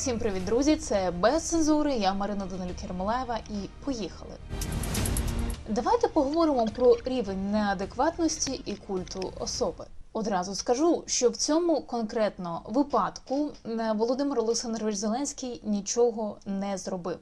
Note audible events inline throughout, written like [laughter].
Всім привіт, друзі! Це без цензури. Я Марина Данилюк Єрмолаєва і поїхали. Давайте поговоримо про рівень неадекватності і культу особи. Одразу скажу, що в цьому конкретно випадку е, Володимир Олександрович Зеленський нічого не зробив.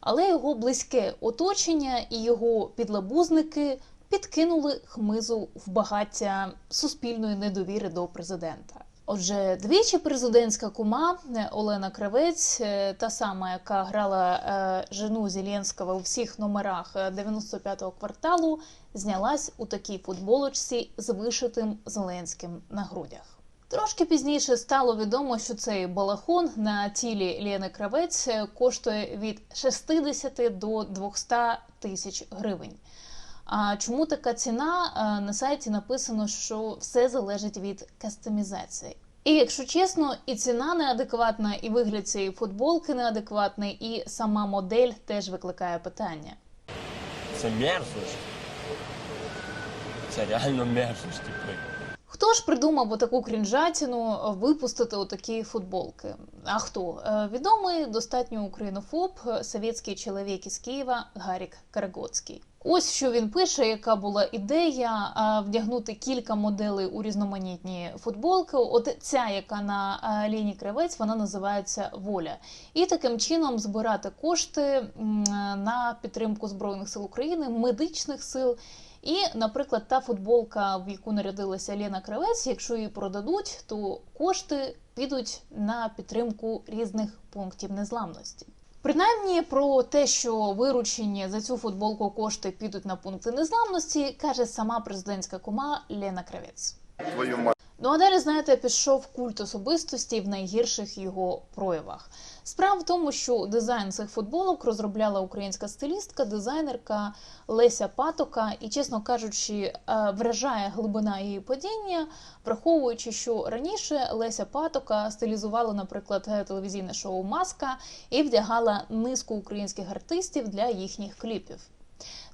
Але його близьке оточення і його підлабузники підкинули хмизу в багаття суспільної недовіри до президента. Отже, двічі президентська кума е, Олена Кравець, е, та сама, яка грала е, жену Зеленського у всіх номерах е, 95-го кварталу, знялась у такій футболочці з вишитим Зеленським на грудях. Трошки пізніше стало відомо, що цей балахон на тілі Лєни Кравець коштує від 60 до 200 тисяч гривень. А чому така ціна? Е, На сайті написано, що все залежить від кастомізації. І якщо чесно, і ціна неадекватна, і вигляд цієї футболки неадекватний, і сама модель теж викликає питання. Це мерзость. Це реально мерзость, типу. Хто ж придумав таку крінжатіну випустити отакі футболки? А хто? Е, Відомий достатньо українофоб, е, совєтський чоловік із Києва Гарік Карагоцький. Ось що він пише, яка була ідея вдягнути кілька моделей у різноманітні футболки. От ця, яка на лінії кривець, вона називається Воля. І таким чином збирати кошти на підтримку Збройних сил України, медичних сил. І, наприклад, та футболка, в яку нарядилася Лена Кравець, якщо її продадуть, то кошти підуть на підтримку різних пунктів незламності. Принаймні про те, що виручені за цю футболку кошти підуть на пункти незламності, каже сама президентська кума Лена Кравець. Твою. Ну а далі, знаєте, пішов культ особистості в найгірших його проявах. Справа в тому, що дизайн цих футболок розробляла українська стилістка, дизайнерка Леся Патока, і, чесно кажучи, е, вражає глибина її падіння, враховуючи, що раніше Леся Патока стилізувала, наприклад, телевізійне шоу Маска і вдягала низку українських артистів для їхніх кліпів.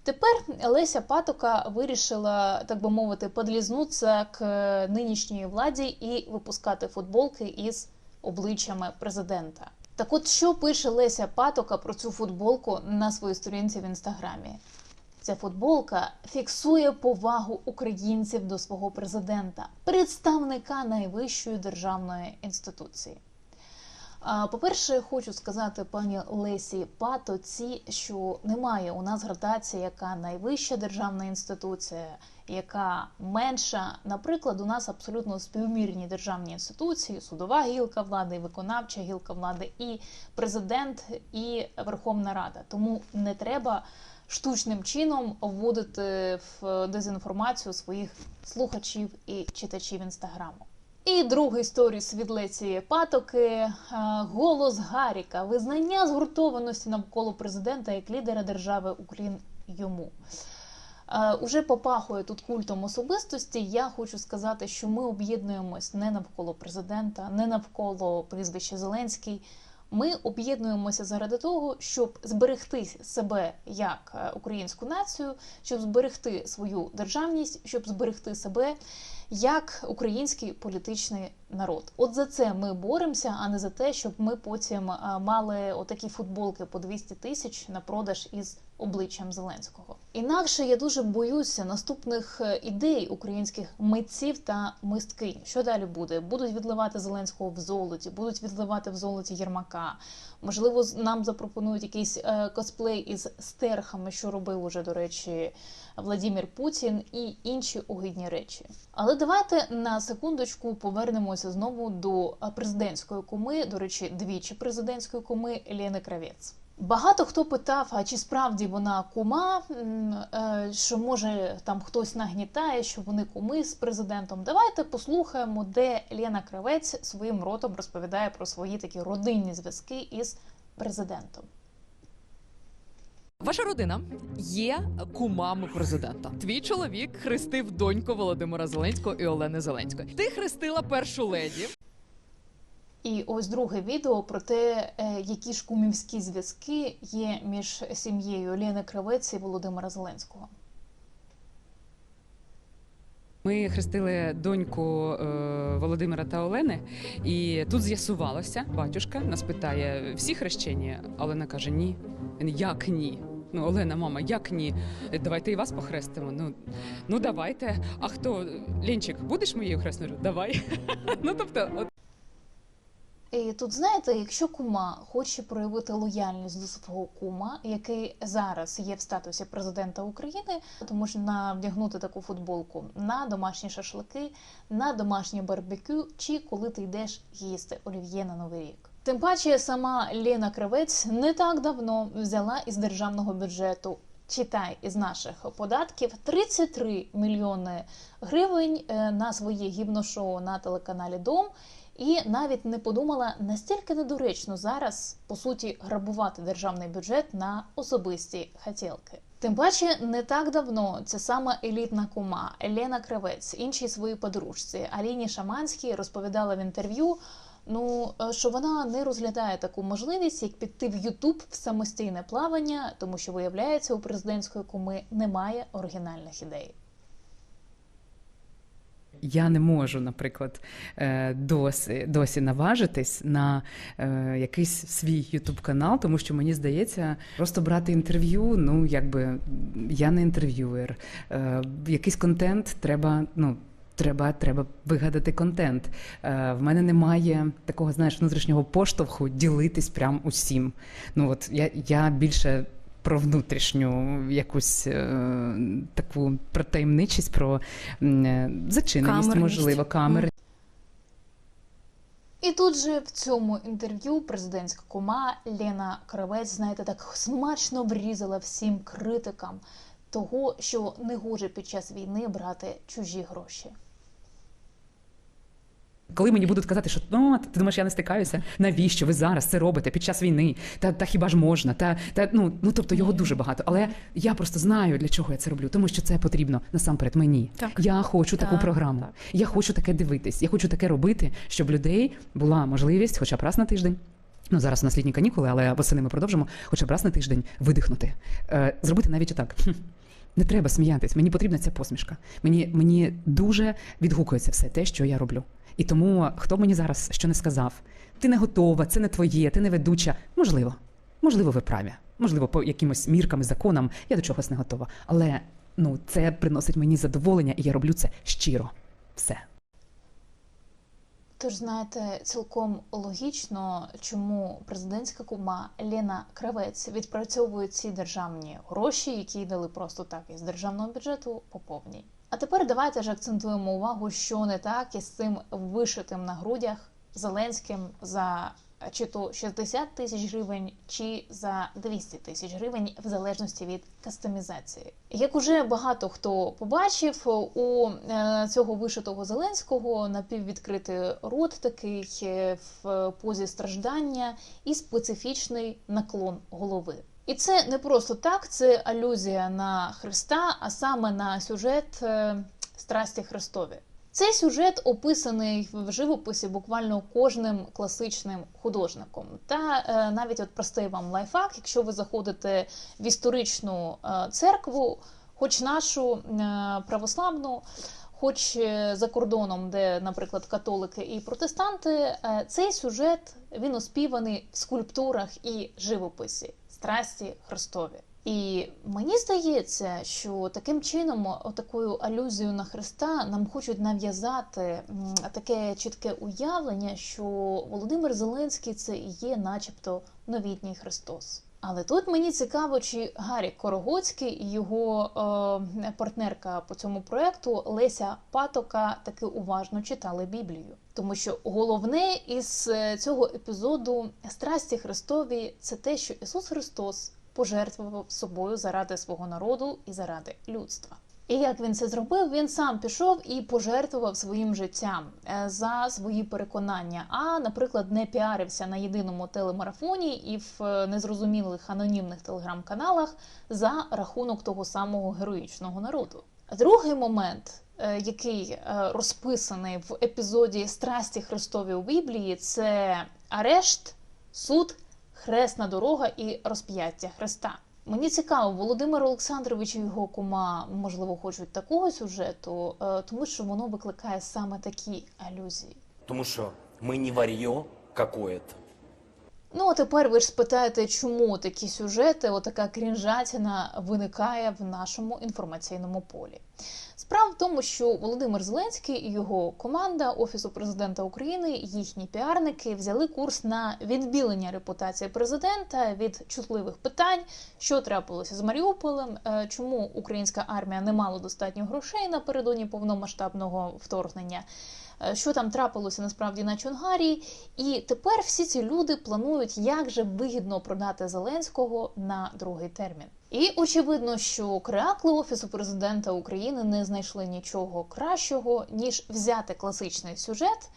Тепер Леся Патока вирішила, так би мовити, подлізнутися к е, нинішній владі і випускати футболки із обличчями президента. Так от що пише Леся Патока про цю футболку на своїй сторінці в інстаграмі? Ця футболка фіксує повагу українців до свого президента, представника найвищої державної інституції. По-перше, хочу сказати пані Лесі Патоці, що немає у нас градації, яка найвища державна інституція, яка менша. Наприклад, у нас абсолютно співмірні державні інституції, судова гілка влади, виконавча гілка влади, і президент, і Верховна Рада. Тому не треба штучним чином вводити в дезінформацію своїх слухачів і читачів інстаграму. І другий історію від Патоки е, голос Гаріка, визнання згуртованості навколо президента як лідера держави Україн йому. Е, Уже попахує тут культом особистості. Я хочу сказати, що ми об'єднуємось не навколо президента, не навколо прізвища Зеленський. Ми об'єднуємося заради того, щоб зберегти себе як е, українську націю, щоб зберегти свою державність, щоб зберегти себе як український політичний народ. От за це ми боремося, а не за те, щоб ми потім е, мали отакі футболки по 200 тисяч на продаж із обличчям Зеленського. Інакше я дуже боюся наступних е, ідей українських митців та мисткинь. Що далі буде? Будуть відливати Зеленського в золоті, будуть відливати в золоті Єрмака. Можливо, нам запропонують якийсь е, косплей із стерхами, що робив уже, до речі, Владимир Путін і інші огидні речі. Але давайте на секундочку повернемося знову до е, президентської куми, до речі, двічі президентської куми Лєни Кравець. Багато хто питав, а чи справді вона кума, е, що може там хтось нагнітає, що вони куми з президентом. Давайте послухаємо, де Лена Кравець своїм ротом розповідає про свої такі родинні зв'язки із президентом. Ваша родина є кумами президента. Твій чоловік хрестив доньку Володимира Зеленського і Олени Зеленської. Ти хрестила першу леді. І ось друге відео про те, е, які ж кумівські зв'язки є між сім'єю Лени Кравець і Володимира Зеленського. Ми хрестили доньку е, Володимира та Олени, і тут з'ясувалося, батюшка нас питає всі хрещені, Олена каже: ні. Як ні? Ну, Олена, мама, як ні? Давайте і вас похрестимо. Ну, ну давайте. А хто? Ленчик, будеш моєю хресною? Давай. [laughs] Ну тобто, І тут знаєте, якщо кума хоче проявити лояльність до свого кума, який зараз є в статусі президента України, то можна вдягнути таку футболку на домашні шашлики, на домашнє барбекю, чи коли ти йдеш їсти олів'є на новий рік. Тим паче, сама Лена Кривець не так давно взяла із державного бюджету. Читай із наших податків 33 мільйони гривень е, на своє гівношоу на телеканалі Дом і навіть не подумала настільки недоречно зараз по суті грабувати державний бюджет на особисті хотілки. Тим паче, не так давно ця сама елітна кума Елена Кравець, іншій своїй подружці Аліні Шаманській розповідала в інтерв'ю. Ну, е, що вона не розглядає таку можливість, як піти в Ютуб в самостійне плавання, тому що виявляється, у президентської куми немає оригінальних ідей. Я не можу, наприклад, е, досі, досі наважитись на е, якийсь свій ютуб канал, тому що мені здається, просто брати інтерв'ю. Ну якби я не інтерв'юер. Е, Якийсь контент треба. ну, Треба, треба вигадати контент. Е, в мене немає такого, знаєш, внутрішнього поштовху ділитись прям усім. Ну от я, я більше про внутрішню якусь е, таку про таємничість, про е, зачиненість, Камерність. можливо, камери. І тут же в цьому інтерв'ю президентська кума Лена Кравець, знаєте, так смачно врізала всім критикам того, що не гоже під час війни брати чужі гроші. Коли мені будуть казати, що ну, ти думаєш, я не стикаюся, навіщо ви зараз це робите під час війни? Та, та хіба ж можна? Та, та ну, ну тобто його дуже багато. Але я просто знаю, для чого я це роблю, тому що це потрібно насамперед мені. Так. Я хочу таку програму. так. Я хочу таке дивитись. Я хочу таке робити, щоб людей була можливість, хоча б раз на тиждень. Ну, зараз у нас літні канікули, але восени ми продовжимо, хоча б раз на тиждень видихнути. Е, зробити навіть отак. Не треба сміятись, мені потрібна ця посмішка. Мені, мені дуже відгукується все те, що я роблю. І тому, хто мені зараз що не сказав, ти не готова, це не твоє, ти не ведуча. Можливо, можливо, ви праві. Можливо, по якимось міркам законам я до чогось не готова. Але ну, це приносить мені задоволення, і я роблю це щиро. Все. Тож знаєте, цілком логічно, чому президентська кума Лена Кравець відпрацьовує ці державні гроші, які дали просто так із державного бюджету по повній. А тепер давайте ж акцентуємо увагу, що не так із цим вишитим на грудях Зеленським за чи то 60 тисяч гривень, чи за 200 тисяч гривень, в залежності від кастомізації. Як уже багато хто побачив, у е, цього вишитого Зеленського напіввідкритий рот такий е, в позі страждання і специфічний наклон голови. І це не просто так, це алюзія на Христа, а саме на сюжет е, Страсті Христові. Цей сюжет описаний в живописі буквально кожним класичним художником. Та е, навіть от простий вам лайфхак, якщо ви заходите в історичну е, церкву, хоч нашу е, православну, хоч е, за кордоном, де, наприклад, католики і протестанти, е, цей сюжет він оспіваний в скульптурах і живописі страсті Христові. І мені здається, що таким чином, такою алюзією на Христа, нам хочуть нав'язати таке чітке уявлення, що Володимир Зеленський це і є, начебто, новітній Христос. Але тут мені цікаво, чи Гарік Корогоцький і його е, партнерка по цьому проекту Леся Патока таки уважно читали Біблію. Тому що головне із е, цього епізоду страсті Христові це те, що Ісус Христос пожертвував собою заради свого народу і заради людства. І як він це зробив? Він сам пішов і пожертвував своїм життям е, за свої переконання. А, наприклад, не піарився на єдиному телемарафоні і в е, незрозумілих анонімних телеграм-каналах за рахунок того самого героїчного народу. Другий момент, е, який розписаний в епізоді Страсті Христові у Біблії, це арешт, суд, хресна дорога і розп'яття Христа. Мені цікаво, Володимир Олександрович і його кума, можливо, хочуть такого сюжету, е, тому що воно викликає саме такі алюзії. Тому що ми не вар'йо какое-то. Ну, а тепер ви ж спитаєте, чому такі сюжети, отака крінжатіна виникає в нашому інформаційному полі. Справа в тому, що Володимир Зеленський і його команда Офісу президента України, їхні піарники, взяли курс на відбілення репутації президента від чутливих питань, що трапилося з Маріуполем, е, чому українська армія не мала достатньо грошей напередодні повномасштабного вторгнення. Е, Що там трапилося насправді на Чонгарі, і тепер всі ці люди планують, як же вигідно продати Зеленського на другий термін. І очевидно, що креакли офісу президента України не знайшли нічого кращого, ніж взяти класичний сюжет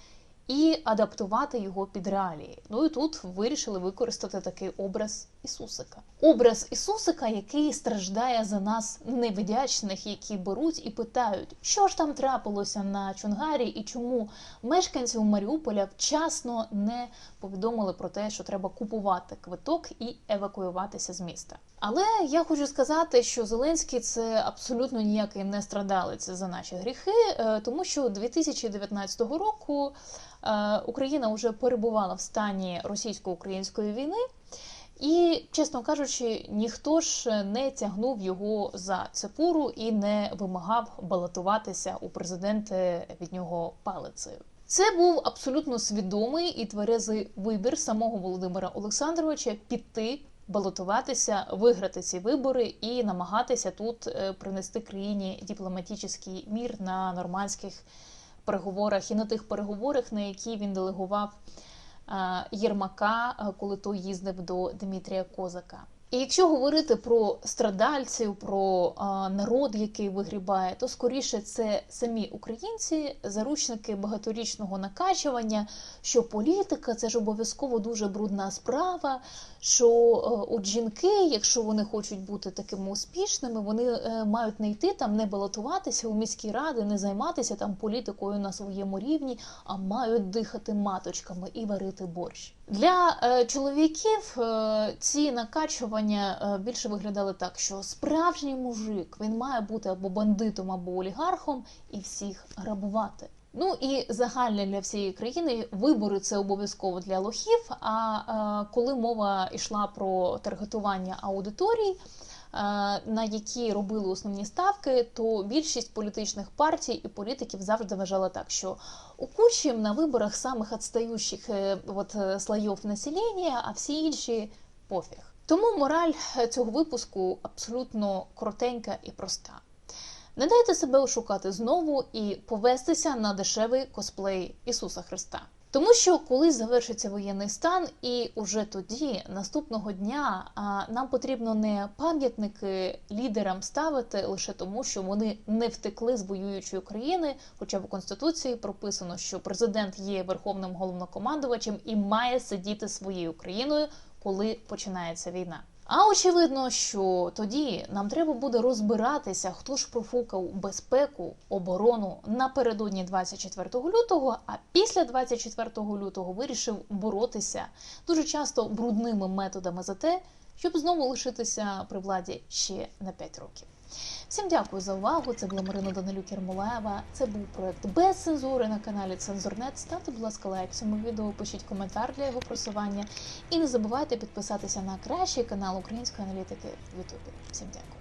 і адаптувати його під реалії. Ну і тут вирішили використати такий образ Ісусика. Образ Ісусика, який страждає за нас невдячних, які беруть і питають, що ж там трапилося на Чонгарі, і чому мешканців Маріуполя вчасно не повідомили про те, що треба купувати квиток і евакуюватися з міста. Але я хочу сказати, що Зеленський це абсолютно ніякий не страдалець за наші гріхи, е, тому що 2019 року е, Україна вже перебувала в стані російсько-української війни. І, чесно кажучи, ніхто ж не тягнув його за цепуру і не вимагав балотуватися у президенти від нього палицею. Це був абсолютно свідомий і тверезий вибір самого Володимира Олександровича піти балотуватися, виграти ці вибори і намагатися тут е, принести країні дипломатичний мір на нормандських переговорах і на тих переговорах, на які він делегував Єрмака, е, коли той їздив до Дмитрія Козака. І якщо говорити про страдальців, про народ, який вигрібає, то скоріше це самі українці, заручники багаторічного накачування, що політика це ж обов'язково дуже брудна справа. Що е, от жінки, якщо вони хочуть бути такими успішними, вони е, мають не йти там, не балотуватися у міські ради, не займатися там політикою на своєму рівні, а мають дихати маточками і варити борщ. Для е, чоловіків е, ці накачування е, більше виглядали так, що справжній мужик він має бути або бандитом, або олігархом і всіх грабувати. Ну і загальне для всієї країни вибори це обов'язково для лохів. А коли мова йшла про таргетування аудиторій, на які робили основні ставки, то більшість політичних партій і політиків завжди вважала так, що у Кучі на виборах самих відстаючих е, от, е, слоїв населення, а всі інші пофіг. Тому мораль е, цього випуску абсолютно коротенька і проста. Не дайте себе ошукати знову і повестися на дешевий косплей Ісуса Христа. Тому що колись завершиться воєнний стан, і уже тоді, наступного дня, нам потрібно не пам'ятники лідерам ставити лише тому, що вони не втекли з воюючої країни, хоча в конституції прописано, що президент є верховним головнокомандувачем і має сидіти своєю країною, коли починається війна. А очевидно, що тоді нам треба буде розбиратися, хто ж профукав безпеку, оборону напередодні 24 лютого, а після 24 лютого вирішив боротися дуже часто брудними методами за те, щоб знову лишитися при владі ще на 5 років. Всім дякую за увагу. Це була Марина Данилюк Єрмолаєва. Це був проект без цензури на каналі Цензурнет. Ставте, будь ласка, лайк цьому відео, пишіть коментар для його просування. І не забувайте підписатися на кращий канал української аналітики в Ютубі. Всім дякую.